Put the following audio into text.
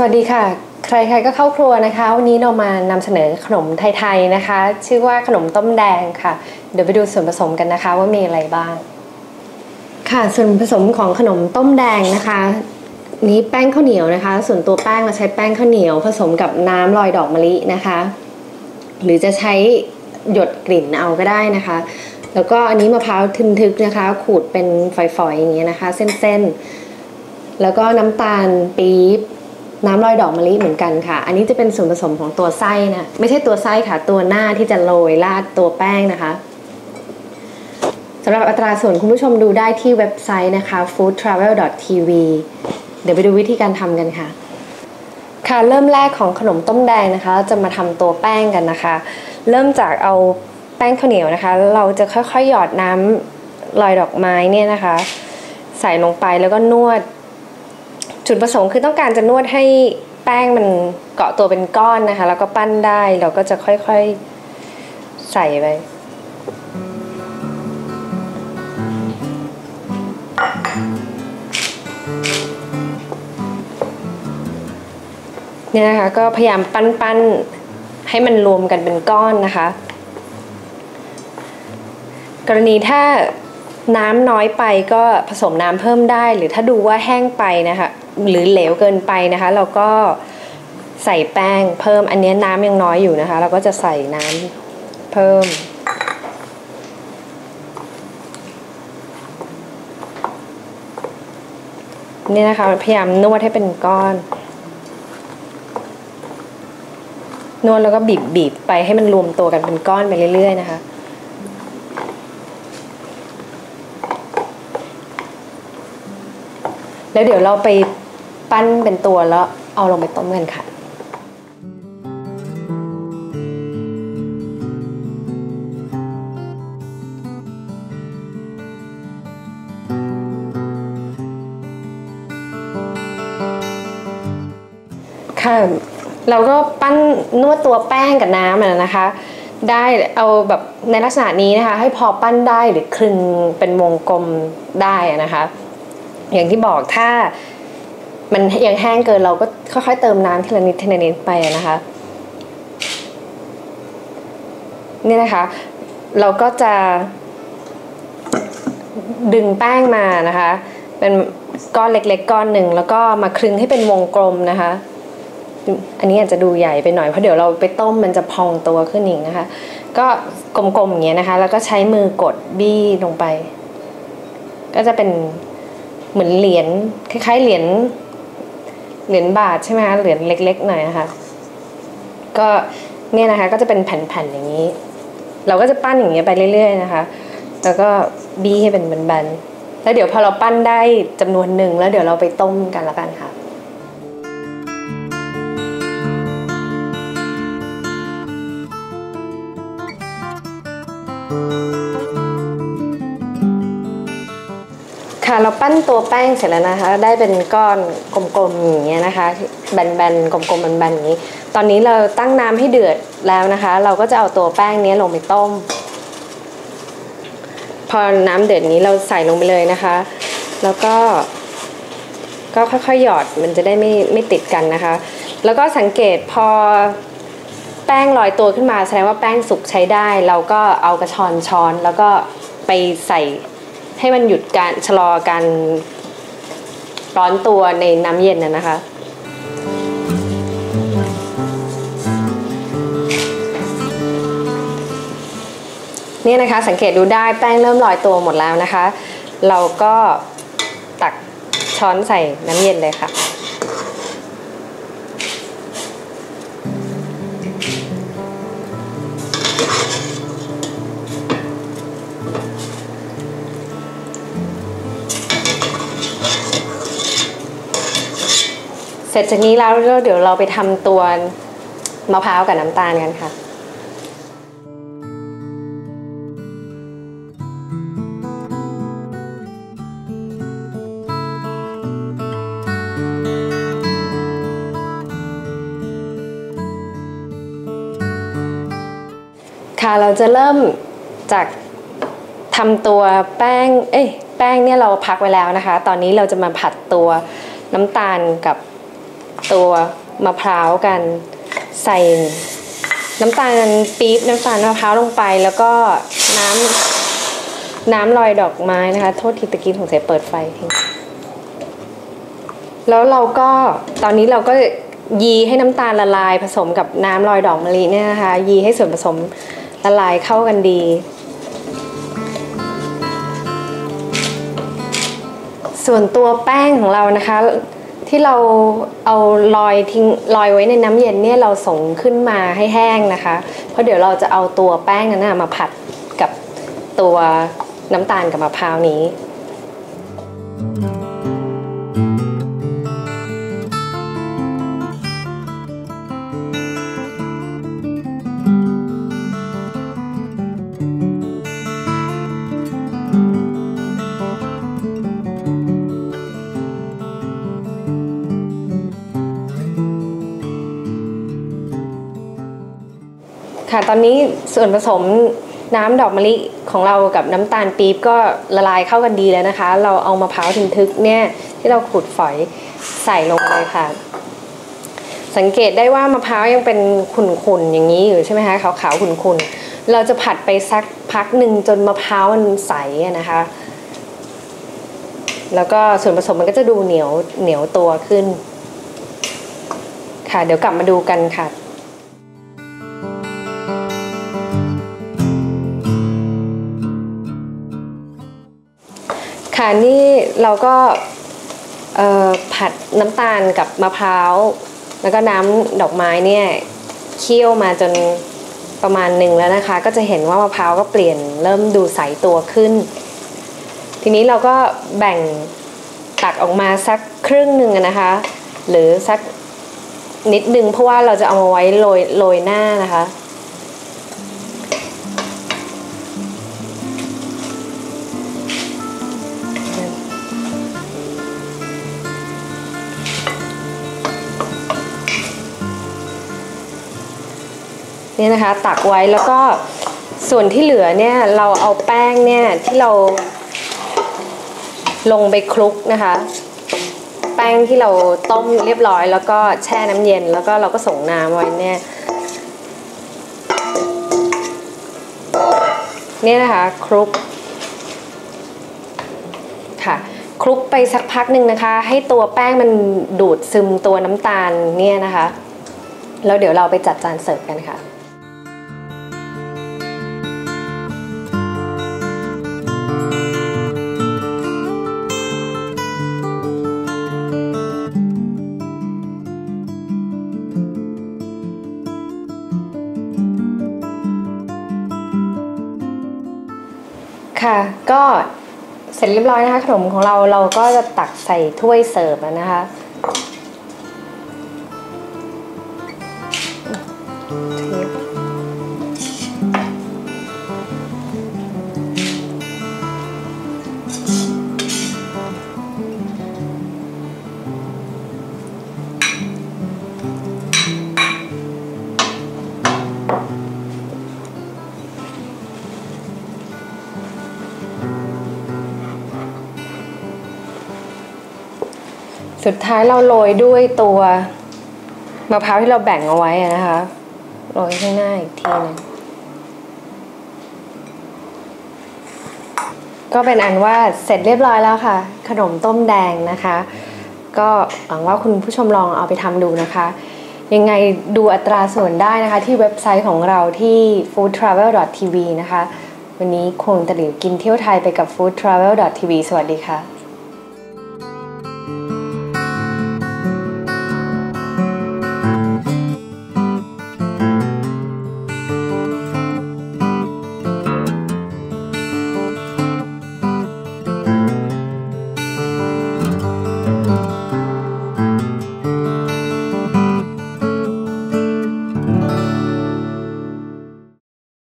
สวัสดีค่ะ ใครๆก็เข้าครัวนะคะ วันนี้เรามานำเสนอขนมไทยๆนะคะ ชื่อว่าขนมต้มแดงค่ะ เดี๋ยวไปดูส่วนผสมกันนะคะ ว่ามีอะไรบ้าง ค่ะส่วนผสมของขนมต้มแดงนะคะ นี้แป้งข้าวเหนียวนะคะ ส่วนตัวแป้งเราใช้แป้งข้าวเหนียว ผสมกับน้ำลอยดอกมะลินะคะ หรือจะใช้หยดกลิ่นเอาก็ได้นะคะ แล้วก็อันนี้มะพร้าวทึนทึกนะคะ ขูดเป็นฝอยๆอย่างเงี้ยนะคะ เส้นๆแล้วก็น้ำตาลปี๊บ น้ำลอยดอกมะลิเหมือนกันค่ะ อันนี้จะเป็นส่วนผสมของตัวไส้นะ ไม่ใช่ตัวไส้ค่ะ ตัวหน้าที่จะโรยราดตัวแป้งนะคะสำหรับอัตราส่วนคุณผู้ชมดูได้ที่เว็บไซต์นะคะ foodtravel.tv เดี๋ยวไปดูวิธีการทำกันค่ะ ค่ะเริ่มแรกของขนมต้มแดงนะคะเราจะมาทำตัวแป้งกันนะคะ เริ่มจากเอาแป้งข้าวเหนียวนะคะ เราจะค่อยๆ หยอดน้ำลอยดอกไม้เนี่ยนะคะ ใส่ลงไปแล้วก็นวด จุดประสงค์คือต้องการจะนวดให้แป้งมันเกาะตัวเป็นก้อนนะคะ แล้วก็ปั้นได้เราก็จะค่อยๆใส่ไปเนี่ยนะคะก็พยายามปั้นๆให้มันรวมกันเป็นก้อนนะคะ กรณีถ้า น้ำน้อยไปก็ผสมน้ำเพิ่มได้ หรือถ้าดูว่าแห้งไปนะคะหรือเหลวเกินไปนะคะ เราก็ใส่แป้งเพิ่มอันนี้น้ำยังน้อยอยู่นะคะ เราก็จะใส่น้ำเพิ่ม นี่นะคะพยายามนวดให้เป็นก้อน นวดแล้วก็บีบบีบไปให้มันรวมตัวกันเป็นก้อนไปเรื่อยๆนะคะ แล้วเดี๋ยวเราไปปั้นเป็นตัวแล้วเอาลงไปต้มกันค่ะค่ะเราก็ปั้นนวดตัวแป้งกับน้ำนะคะ ได้เอาแบบในลักษณะนี้นะคะ ให้พอปั้นได้หรือคลึงเป็นวงกลมได้นะคะ อย่างที่บอกถ้ามันยังแห้งเกินเราก็ค่อยๆเติมน้ำทีละนิดทีละนิดไปนะคะนี่นะคะ เราก็จะ ดึงแป้งมานะคะ เป็นก้อนเล็กๆก้อนหนึ่งแล้วก็มาคลึงให้เป็นวงกลมนะคะ อันนี้อาจจะดูใหญ่ไปหน่อยเพราะเดี๋ยวเราไปต้มมันจะพองตัวขึ้นอีกนะคะ ก็กลมๆอย่างเงี้ยนะคะ แล้วก็ใช้มือกดบี้ลงไป ก็จะเป็น เหมือนเหรียญคล้ายๆเหรียญเหรียญบาทใช่ไหมคะเหรียญเล็ก ๆ หน่อยนะคะก็เนี่ยนะคะก็จะเป็นแผ่นๆอย่างนี้ เราก็จะปั้นอย่างเงี้ยไปเรื่อย ๆ นะคะ แล้วก็บี้ให้เป็นแบนๆแล้วเดี๋ยวพอเราปั้นได้จำนวนหนึ่งแล้วเดี๋ยวเราไปต้มกันละกันค่ะ เราปั้นตัวแป้งเสร็จแล้วนะคะ ได้เป็นก้อนกลมๆอย่างเงี้ยนะคะ แบนๆกลมๆแบนๆอย่างนี้ ตอนนี้เราตั้งน้ำให้เดือดแล้วนะคะ เราก็จะเอาตัวแป้งนี้ลงไปต้ม พอน้ำเดือดนี้เราใส่ลงไปเลยนะคะ แล้วก็ ก็ค่อยๆหยอดมันจะได้ไม่ไม่ติดกันนะคะ แล้วก็สังเกตพอแป้งลอยตัวขึ้นมาแสดงว่าแป้งสุกใช้ได้ เราก็เอากระชอนช้อนแล้วก็ไปใส่ ให้มันหยุดการชะลอการร้อนตัวในน้ำเย็นนะนะคะ นี่นะคะสังเกตดูได้แป้งเริ่มลอยตัวหมดแล้วนะคะ เราก็ตักช้อนใส่น้ำเย็นเลยค่ะ เสร็จจากนี้แล้วเดี๋ยวเราไปทำตัวมะพร้าวกับน้ำตาลกันค่ะค่ะเราจะเริ่มจากทำตัวแป้ง เอ้ยแป้งเนี่ยเราพักไว้แล้วนะคะ ตอนนี้เราจะมาผัดตัวน้ำตาลกับ ตัวมะพร้าวกัน ใส่น้ำตาลปี๊บน้ำตาลมะพร้าวลงไป แล้วก็น้ำน้ำลอยดอกไม้นะคะ โทษทีตะกี้สงสัยเปิดไฟทิ้งแล้วเราก็ตอนนี้เราก็ยีให้น้ำตาลละลายผสมกับน้ำลอยดอกมะลิเนี่ยนะคะ ยีให้ส่วนผสมละลายเข้ากันดี ส่วนตัวแป้งของเรานะคะ ที่เราเอาลอยทิ้งลอยไว้ในน้ำเย็นเนี่ยเราส่งขึ้นมาให้แห้งนะคะ เพราะเดี๋ยวเราจะเอาตัวแป้งนั้นนะมาผัดกับตัวน้ำตาลกับมะพร้าวนี้ ค่ะตอนนี้ส่วนผสมน้ำดอกมะลิของเรากับน้ำตาลปี๊บก็ละลายเข้ากันดีแล้วนะคะ เราเอามะพร้าวทึนทึกเนี่ยที่เราขูดฝอยใส่ลงเลยค่ะ สังเกตได้ว่ามะพร้าวยังเป็นขุ่นๆอย่างนี้อยู่ใช่ไหมคะขาวๆขุ่นๆเราจะผัดไปสักพักหนึ่งจนมะพร้าวมันใสนะคะ แล้วก็ส่วนผสมมันก็จะดูเหนียวเหนียวตัวขึ้น ค่ะ เดี๋ยวกลับมาดูกันค่ะ ค่ะนี่เราก็ผัดน้ำตาลกับมะพร้าว แล้วก็น้ำดอกไม้เนี่ยเคี่ยวมาจนประมาณหนึ่งแล้วนะคะ ก็จะเห็นว่ามะพร้าวก็เปลี่ยนเริ่มดูใสตัวขึ้น ทีนี้เราก็แบ่งตักออกมาสักครึ่งหนึ่งนะคะ หรือสักนิดนึงเพราะว่าเราจะเอามาไว้โรยโรยหน้านะคะ เนี่ยนะคะตักไว้แล้วก็ส่วนที่เหลือเนี่ยเราเอาแป้งเนี่ยที่เราลงไปคลุกนะคะ แป้งที่เราต้มเรียบร้อย แล้วก็แช่น้ำเย็นแล้วก็เราก็ส่งน้ำไว้เนี่ยเนี่ยนะคะคลุกค่ะคลุกไปสักพักหนึ่งนะคะ ให้ตัวแป้งมันดูดซึมตัวน้ำตาลเนี่ยนะคะ แล้วเดี๋ยวเราไปจัดจานเสิร์ฟกันค่ะ ค่ะ ก็เสร็จเรียบร้อยนะคะ ขนมของเราเราก็จะตักใส่ถ้วยเสิร์ฟนะคะ สุดท้ายเราโรยด้วยตัวมะพร้าวที่เราแบ่งเอาไว้นะคะโรยข้างหน้าอีกทีนึงก็เป็นอันว่าเสร็จเรียบร้อยแล้วค่ะ ขนมต้มแดงนะคะ ก็หวังว่าคุณผู้ชมลองเอาไปทำดูนะคะ ยังไงดูอัตราส่วนได้นะคะ ที่เว็บไซต์ของเราที่ foodtravel.tv นะคะ วันนี้คงตะหลิวกินเที่ยวไทยไปกับ foodtravel.tv สวัสดีค่ะ